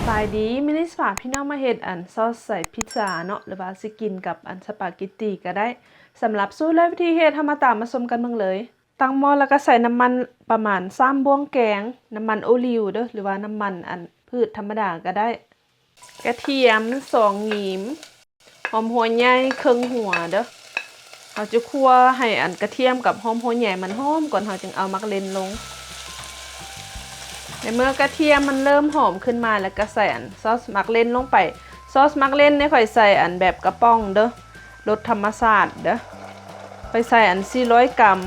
สบายดีมินิสฝากพี่น้องมาเฮ็ดอันซอสใส่พิซซ่าเนาะหรือว่าสิกินกับอันสปาเกตตีก็ได้สำหรับสูตรและวิธีเฮ็ดเฮามาตามมาชมกันเบิ่งเลย ตั้งหม้อแล้วก็ใส่น้ำมันประมาณ3บ้วงแกง น้ำมันโอลิวเด้อหรือว่าน้ำมันอันพืชธรรมดาก็ได้ กระเทียม2หยีมหอมหัวใหญ่ครึ่งหัวเด้อเราจะคั่วให้อันกระเทียมกับหอมหัวใหญ่มันหอมก่อนเราจึงเอามักเล่นลง ในเมื่อกระเทียมมันเริ่มหอมขึ้นมาแล้วก็ใส่อันซอสมักเล่นลงไปซอสมักเล่นเนี่ยค่อยใส่อันแบบกระป๋องเด้อรสธรรมชาสติเด้อค่อยใส่อัน400กรัม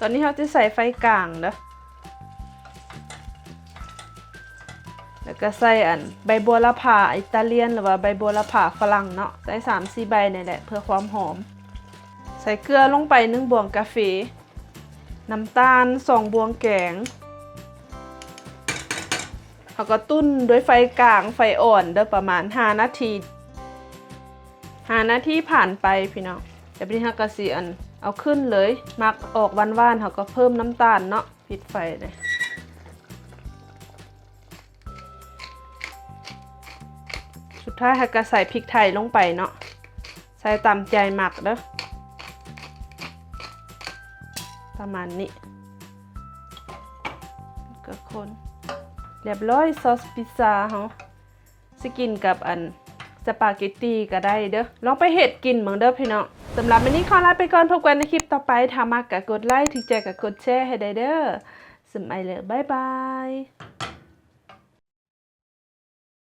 ตอนนี้เราจะใส่ไฟกลางเด้อแล้วก็ใส่อันใบบัวละพาอิตาเลียนหรือว่าใบบัวละพาฝรั่งเนาะใส่สามสี่ใบนี่แหละเพื่อความหอม ใส่เกลือลงไปหนึ่งบวงกาแฟ น้ำตาลสองบวงแกงเขาก็ตุ้นด้วยไฟกลางไฟอ่อนเด้อประมาณ 5 นาที5นาทีผ่านไปพี่น้องเดี๋ยวพี่ฮักกะเสีอันเอาขึ้นเลย มักออกหวานๆเขาก็เพิ่มน้ำตาลเนาะปิดไฟเลยสุดท้ายฮักกะใส่พริกไทยลงไปเนาะใส่ตามใจหมักเด้อ ประมาณนี้ก็คนเรียบร้อยซอสพิซซ่าเฮาสิกินกับอันสปาเกตตีก็ได้เด้อ ลองไปเห็ดกินเหมืองเด้อพี่น้องสำหรับวันนี้ขอลาไปก่อนพบกันในคลิปต่อไปถ้ามากก็กดไลค์ถึงใจก็กดแชร์ให้ได้เด้อสมัยเลยบ๊ายบาย